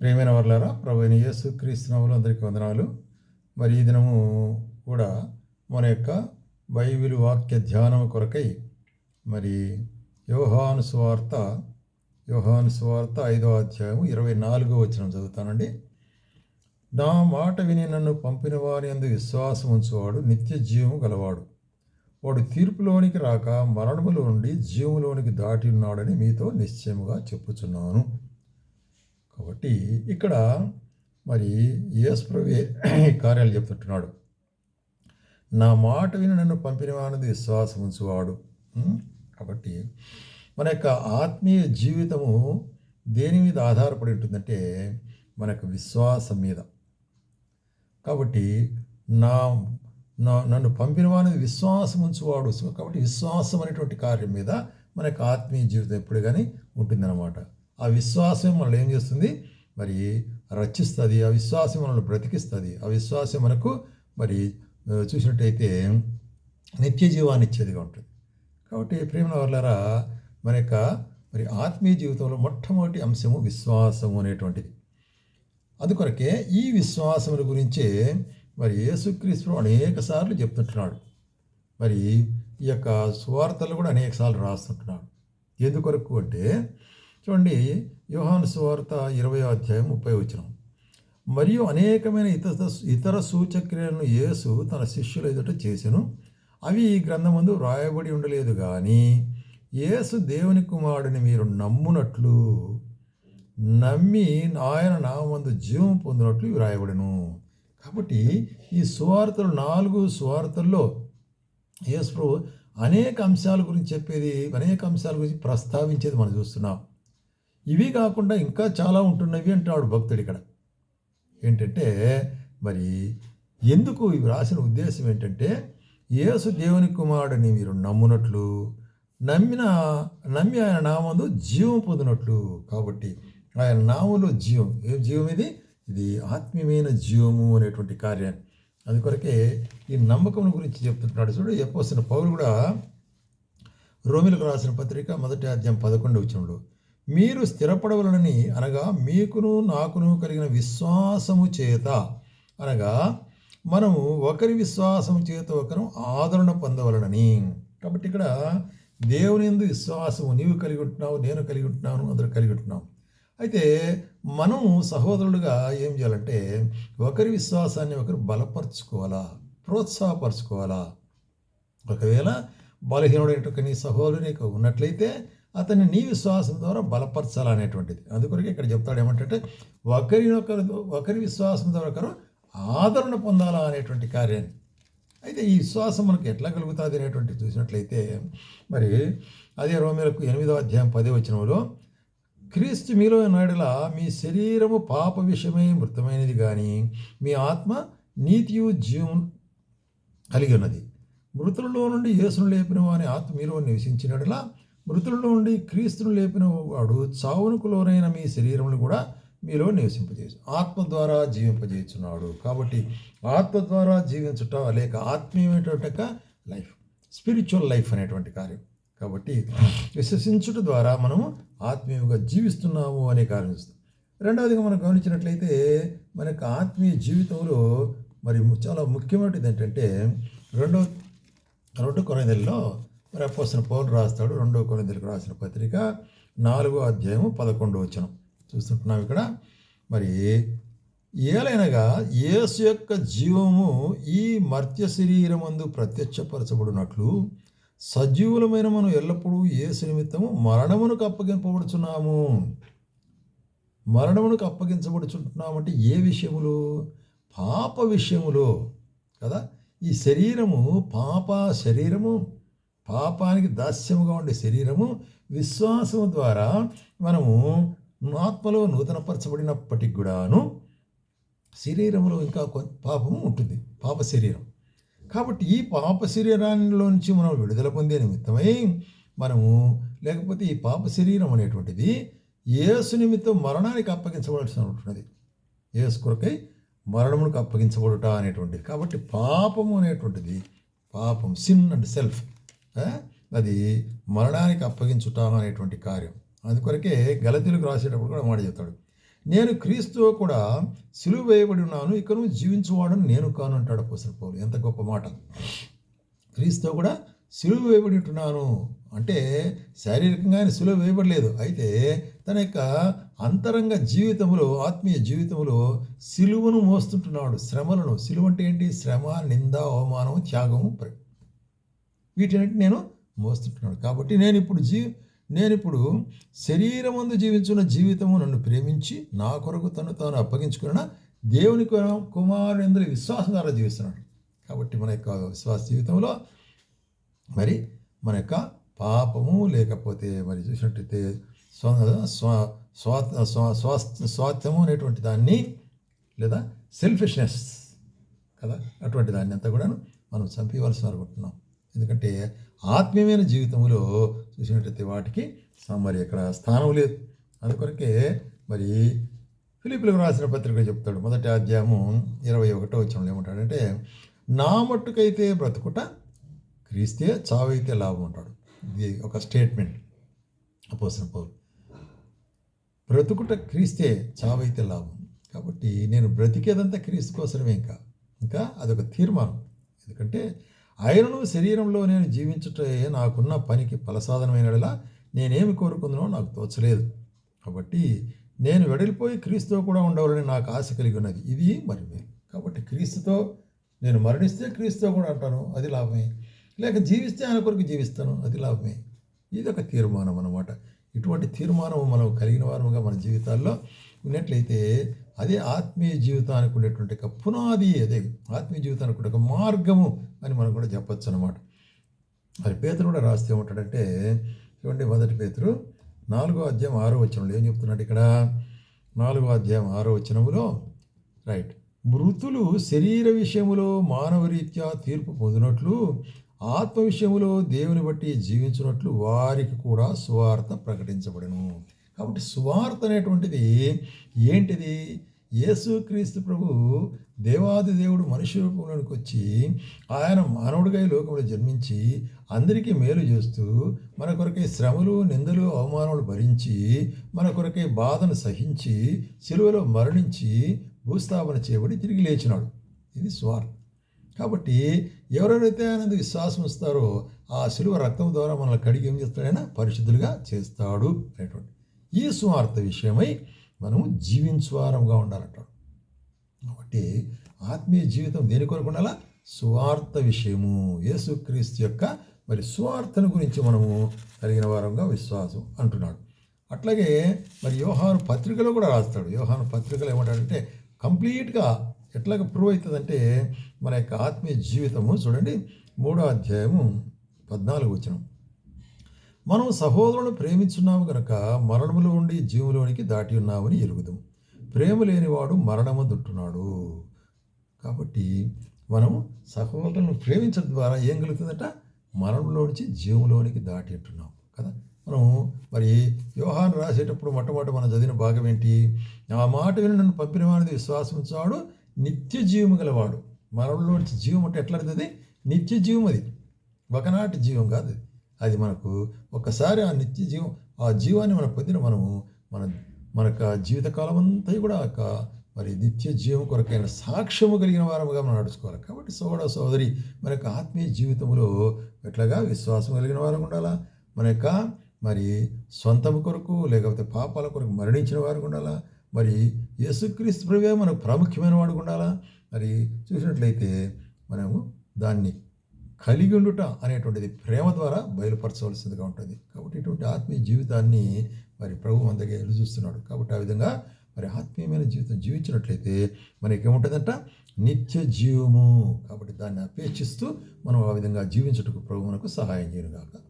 ప్రేమైన వర్లారా ప్రభు అయిన యేసు క్రీస్తునాములు అందరికీ వందనాలు. మరి ఈ దినము కూడా మన యొక్క బైబిల్ వాక్య ధ్యానం కొరకై మరి యోహాను స్వార్త యోహాను స్వార్త ఐదో అధ్యాయం ఇరవై నాలుగో వచ్చిన చదువుతానండి. నా మాట విని నన్ను పంపిన వారి అందు విశ్వాసం ఉంచువాడు నిత్య జీవము గలవాడు. వాడు తీర్పులోనికి రాక మరణములో నుండి జీవులోనికి దాటి ఉన్నాడని మీతో నిశ్చయముగా చెప్పుచున్నాను. కాబట్టి ఇక్కడ మరి యేసు ప్రభువే ఈ కార్యాలు చెప్తుంటున్నాడు. నా మాట విని నన్ను పంపిన వానది విశ్వాసం ఉంచువాడు కాబట్టి మన యొక్క ఆత్మీయ జీవితము దేని మీద ఆధారపడి ఉంటుందంటే మన యొక్క విశ్వాసం మీద. కాబట్టి నా నా నన్ను పంపిన వాని విశ్వాసం ఉంచువాడు కాబట్టి విశ్వాసం అనేటువంటి కార్యం మీద మన యొక్క ఆత్మీయ జీవితం ఎప్పుడు కానీ ఉంటుందన్నమాట. ఆ విశ్వాసం మనల్ని ఏం చేస్తుంది? మరి రచిస్తుంది ఆ విశ్వాసం మనల్ని బ్రతికిస్తుంది. ఆ విశ్వాసం మనకు మరి చూసినట్టయితే నిత్య జీవాన్ని ఇచ్చేదిగా ఉంటుంది. కాబట్టి ప్రేమ వర్లరా మన యొక్క మరి ఆత్మీయ జీవితంలో మొట్టమొదటి అంశము విశ్వాసము అనేటువంటిది. అందుకొరకే ఈ విశ్వాసముల గురించే మరి యేసుక్రీస్తు అనేక సార్లు చెప్తుంటున్నాడు. మరి ఈ యొక్క సువార్తలు కూడా అనేక సార్లు రాస్తుంటున్నాడు. ఎందుకొరకు అంటే చూడండి యోహాను సువార్త ఇరవై అధ్యాయం ముప్పై వచ్చిన మరియు అనేకమైన ఇతర ఇతర సూచక్రియలను యేసు తన శిష్యుల ఎదుట చేసెను. అవి ఈ గ్రంథమందు వ్రాయబడి ఉండలేదు కానీ యేసు దేవుని కుమారుడిని మీరు నమ్మునట్లు నమ్మి ఆయన నామందు జీవం పొందినట్లు వ్రాయబడిను. కాబట్టి ఈ సువార్తలు నాలుగు సువార్తల్లో యేసు అనేక అంశాల గురించి చెప్పేది అనేక అంశాల గురించి ప్రస్తావించేది మనం చూస్తున్నాం. ఇవి కాకుండా ఇంకా చాలా ఉంటున్నవి అంటాడు భక్తుడు ఇక్కడ. ఏంటంటే మరి ఎందుకు ఇవి రాసిన ఉద్దేశం ఏంటంటే యేసు దేవుని కుమారుడిని మీరు నమ్మునట్లు నమ్మిన నమ్మి ఆయన నామందు జీవం పొందినట్లు. కాబట్టి ఆయన నామంలో జీవం. ఏ జీవం ఇది? ఇది ఆత్మీయమైన జీవము అనేటువంటి కార్యాన్ని అందుకొరకే ఈ నమ్మకం గురించి చెప్తున్నాడు చూడు చెప్పవలసిన పౌరులు కూడా రోమిలకు రాసిన పత్రిక మొదటి అధ్యాయం పదకొండు వచ్చినప్పుడు. మీరు స్థిరపడవలనని అనగా మీకును నాకును కలిగిన విశ్వాసము చేత అనగా మనము ఒకరి విశ్వాసము చేత ఒకరు ఆదరణ పొందవలనని. కాబట్టి ఇక్కడ దేవుని ఎందు విశ్వాసము నీవు కలిగి ఉంటున్నావు నేను కలిగి ఉంటున్నాను అందరూ కలిగి ఉంటున్నాం. అయితే మనం సహోదరులుగా ఏం చేయాలంటే ఒకరి విశ్వాసాన్ని ఒకరు బలపరుచుకోవాలా ప్రోత్సాహపరచుకోవాలా. ఒకవేళ బలహీనుడు నీ సహోదరుని ఉన్నట్లయితే అతన్ని నీ విశ్వాసం ద్వారా బలపరచాలనేటువంటిది. అందుకొరకే ఇక్కడ చెప్తాడు ఏమంటే ఒకరినొకరు ఒకరి విశ్వాసం ద్వారా ఒకరు ఆదరణ పొందాలా అనేటువంటి కార్యాన్ని. అయితే ఈ విశ్వాసం మనకు ఎట్లా కలుగుతుంది అనేటువంటి చూసినట్లయితే మరి అదే రోమిలకు ఎనిమిదో అధ్యాయం పదే వచ్చినప్పుడు క్రీస్తు మీలో నాడుల మీ శరీరము పాప విషయమై మృతమైనది కానీ మీ ఆత్మ నీతియు జీవం కలిగి ఉన్నది. మృతులలో నుండి యేసును లేపిన వాని ఆత్మ మీలో నివసించినట్లా మృతులలో ఉండి క్రీస్తును లేపిన వాడు చావునకు లోనైన మీ శరీరమును కూడా మీలో నివసింపజేయచ్చు ఆత్మ ద్వారా జీవింపజేస్తున్నాడు కాబట్టి ఆత్మ ద్వారా జీవించుట లేక ఆత్మీయమైనటువంటి లైఫ్ స్పిరిచువల్ లైఫ్ అనేటువంటి కార్యం. కాబట్టి విశ్వసించుట ద్వారా మనము ఆత్మీయంగా జీవిస్తున్నాము అనే కార్యం రెండవదిగా మనం గమనించినట్లయితే మన యొక్క ఆత్మీయ జీవితంలో మరి చాలా ముఖ్యమైనది ఏంటంటే రెండో రెండు కొనదెల్లో మరి అపోసిన పౌలు రాస్తాడు రెండో కొనదెలకు రాసిన పత్రిక నాలుగో అధ్యాయము పదకొండు వచనం. చూస్తుంటున్నాం ఇక్కడ. మరి ఏలైనగా యేసు యొక్క జీవము ఈ మర్త్య శరీరమందు ప్రత్యక్షపరచబడినట్లు సజీవులమైన మనం ఎల్లప్పుడూ యేసు నిమిత్తము మరణమునకు అప్పగింపబడుచున్నాము. మరణమునకు అప్పగించబడుచుంటున్నామంటే ఏ విషయములు? పాప విషయములో కదా. ఈ శరీరము పాప శరీరము పాపానికి దాస్యముగా ఉండే శరీరము విశ్వాసము ద్వారా మనము ఆత్మలో నూతనపరచబడినప్పటికి కూడాను శరీరంలో ఇంకా పాపము ఉంటుంది. పాప శరీరం. కాబట్టి ఈ పాప శరీరాల్లో నుంచి మనం విడుదల పొందే నిమిత్తమై మనము లేకపోతే ఈ పాప శరీరం అనేటువంటిది యేసు నిమిత్తం మరణానికి అప్పగించబడాల్సిన ఉంటుంది యేసు కొరకై మరణమునికి అప్పగించబడుట అనేటువంటిది. కాబట్టి పాపము అనేటువంటిది పాపం సిన్ అండ్ సెల్ఫ్ అది మరణానికి అప్పగించుట అనేటువంటి కార్యం. అందుకొరకే గలతీలకు రాసేటప్పుడు కూడా మాట చెప్తాడు. నేను క్రీస్తు కూడా సిలువ వేయబడి ఉన్నాను ఇకను జీవించువాడని నేను కాను అంటాడు పోసిన పౌలు. ఎంత గొప్ప మాట. క్రీస్తు కూడా సిలువ వేయబడి ఉంటున్నాను అంటే శారీరకంగా ఆయన సులువు వేయబడలేదు. అయితే తన యొక్క అంతరంగ జీవితంలో ఆత్మీయ జీవితంలో సిలువను మోస్తుంటున్నాడు. శ్రమలను. సిలువ అంటే ఏంటి? శ్రమ నింద అవమానం త్యాగము ప్ర- నేను మోస్తుంటున్నాను. కాబట్టి నేను ఇప్పుడు జీ నేను ఇప్పుడు శరీరం అందు జీవించున్న జీవితము నన్ను ప్రేమించి నా కొరకు తను తాను అప్పగించుకున్న దేవుని కుమారుని విశ్వాసం ద్వారా జీవిస్తున్నాడు. కాబట్టి మన యొక్క విశ్వాస జీవితంలో మరి మన యొక్క పాపము లేకపోతే మరి చూసినట్టయితే స్వ స్వ స్వా అనేటువంటి దాన్ని లేదా సెల్ఫిష్నెస్ కదా? అటువంటి దాన్ని అంతా కూడా మనం చంపేయవలసి అనుకుంటున్నాం ఎందుకంటే ఆత్మీయమైన జీవితంలో చూసినట్టయితే వాటికి మరి ఇక్కడ స్థానం లేదు. అందుకొరకే మరి ఫిలిపిలకు రాసిన పత్రిక చెప్తాడు. మొదటి అధ్యాయము ఇరవై ఒకటో వచ్చిన ఏమంటాడంటే నా మట్టుకైతే బ్రతుకుట క్రీస్తే చావైతే లాభం అంటాడు. ఇది ఒక స్టేట్మెంట్ అపోసిన పౌరు బ్రతుకుట క్రీస్తే చావైతే లాభం. కాబట్టి నేను బ్రతికేదంతా క్రీస్తు కోసమే ఇంకా. ఇంకా అదొక తీర్మానం. ఎందుకంటే ఆయనను శరీరంలో నేను జీవించుటే నాకున్న పనికి ఫలసాధనమైనలా నేనేమి కోరుకుందునో నాకు తోచలేదు. కాబట్టి నేను వెడలిపోయి క్రీస్తుతో కూడా ఉండవాలని నాకు ఆశ కలిగి ఉన్నది ఇది మరి కాబట్టి క్రీస్తుతో నేను మరణిస్తే క్రీస్తుతో కూడా అంటాను అది లాభమే. లేక జీవిస్తే ఆయన కొరకు జీవిస్తాను అది లాభమే. ఇది ఒక తీర్మానం అన్నమాట. ఇటువంటి తీర్మానం మనం కలిగిన వారముగా మన జీవితాల్లో ఉన్నట్లయితే అదే ఆత్మీయ జీవితానికి ఉండేటువంటి ఒక పునాది అదే ఆత్మీయ జీవితానికి ఉండే ఒక మార్గము అని మనం కూడా చెప్పచ్చు అనమాట మరి పేతురు కూడా రాస్తే ఉంటాడంటే చూడండి మొదటి పేతురు నాలుగో అధ్యాయం ఆరో వచనంలో ఏం చెప్తున్నాడు ఇక్కడ? నాలుగో అధ్యాయం ఆరో వచనములో రైట్ మృతులు శరీర విషయములో మానవ రీత్యా తీర్పు పొందినట్లు ఆత్మ విషయములో దేవుని బట్టి జీవించినట్లు వారికి కూడా సువార్త ప్రకటించబడను. కాబట్టి సువార్త అనేటువంటిది ఏంటిది? యేసుక్రీస్తు ప్రభు దేవాది దేవుడు మనుష్య రూపంలోనికి వచ్చి ఆయన మానవుడిగా ఈ లోకంలో జన్మించి అందరికీ మేలు చేస్తూ మన కొరకై శ్రమలు నిందలు అవమానాలు భరించి మన కొరకై బాధను సహించి సిలువలో మరణించి భూస్థాపన చేయబడి తిరిగి లేచినాడు. ఇది స్వార్థ. కాబట్టి ఎవరెవరైతే ఆయన విశ్వాసం ఇస్తారో ఆ శిలువ రక్తం ద్వారా మనల్ని కడిగి ఏం చేస్తాడైనా పరిశుద్ధులుగా చేస్తాడు అనేటువంటి ఈ స్వార్థ విషయమై మనము జీవించువారంగా ఉండాలంటాడు. కాబట్టి ఆత్మీయ జీవితం దేని కొరకు ఉండాలా సువార్త విషయము. యేసుక్రీస్తు యొక్క మరి సువార్తను గురించి మనము కలిగిన వారంగా విశ్వాసం అంటున్నాడు. అట్లాగే మరి యోహాను పత్రికలో కూడా రాస్తాడు. యోహాను పత్రికలో ఏమంటాడంటే కంప్లీట్గా ఎట్లాగ ప్రూవ్ అవుతుందంటే మన యొక్క ఆత్మీయ జీవితము చూడండి మూడో అధ్యాయము పద్నాలుగు వచ్చినాం మనం సహోదరులను ప్రేమించున్నాము కనుక మరణములో ఉండి జీవులోనికి దాటి ఉన్నామని ఎరుగుదాం. ప్రేమ లేనివాడు మరణము దుట్టున్నాడు కాబట్టి మనం సహోదరులను ప్రేమించడం ద్వారా ఏం కలుగుతుందట? మరణంలో నుంచి జీవంలోనికి దాటి ఉంటున్నాం కదా. మనం మరి వ్యవహారం రాసేటప్పుడు మొట్టమొదటి మనం చదివిన భాగం ఏంటి? ఆ మాట విని నన్ను పంపిన వాడిని విశ్వాసం నిత్య జీవము గలవాడు. మరణంలో నుంచి జీవం అంటే ఎట్లా నిత్య జీవం అది ఒకనాటి జీవం కాదు. అది. మనకు ఒక్కసారి ఆ నిత్య జీవం ఆ జీవాన్ని మనం పొందిన మనము మన మనకు ఆ జీవితకాలం అంతా కూడా ఒక మరి నిత్య జీవం కొరకైన సాక్ష్యము కలిగిన వారముగా మనం నడుచుకోవాలి. కాబట్టి సోదర సోదరి మన యొక్క ఆత్మీయ జీవితంలో ఎట్లాగా విశ్వాసం కలిగిన వారు ఉండాలా? మన యొక్క మరి సొంతం కొరకు లేకపోతే పాపాల కొరకు మరణించిన వారు ఉండాలా? మరి యేసుక్రీస్తు ప్రభువే మనకు ప్రాముఖ్యమైన వాడు ఉండాలా? మరి చూసినట్లయితే మనము దాన్ని కలిగి ఉండుట అనేటువంటిది ప్రేమ ద్వారా బయలుపరచవలసిందిగా ఉంటుంది. కాబట్టి ఇటువంటి ఆత్మీయ జీవితాన్ని మరి ప్రభు మన దగ్గర చూస్తున్నాడు. కాబట్టి ఆ విధంగా మరి ఆత్మీయమైన జీవితం జీవించినట్లయితే మనకి ఏముంటుందంట నిత్య జీవము. కాబట్టి దాన్ని అపేక్షిస్తూ మనం ఆ విధంగా జీవించుటకు ప్రభు మనకు సహాయం చేయను కాక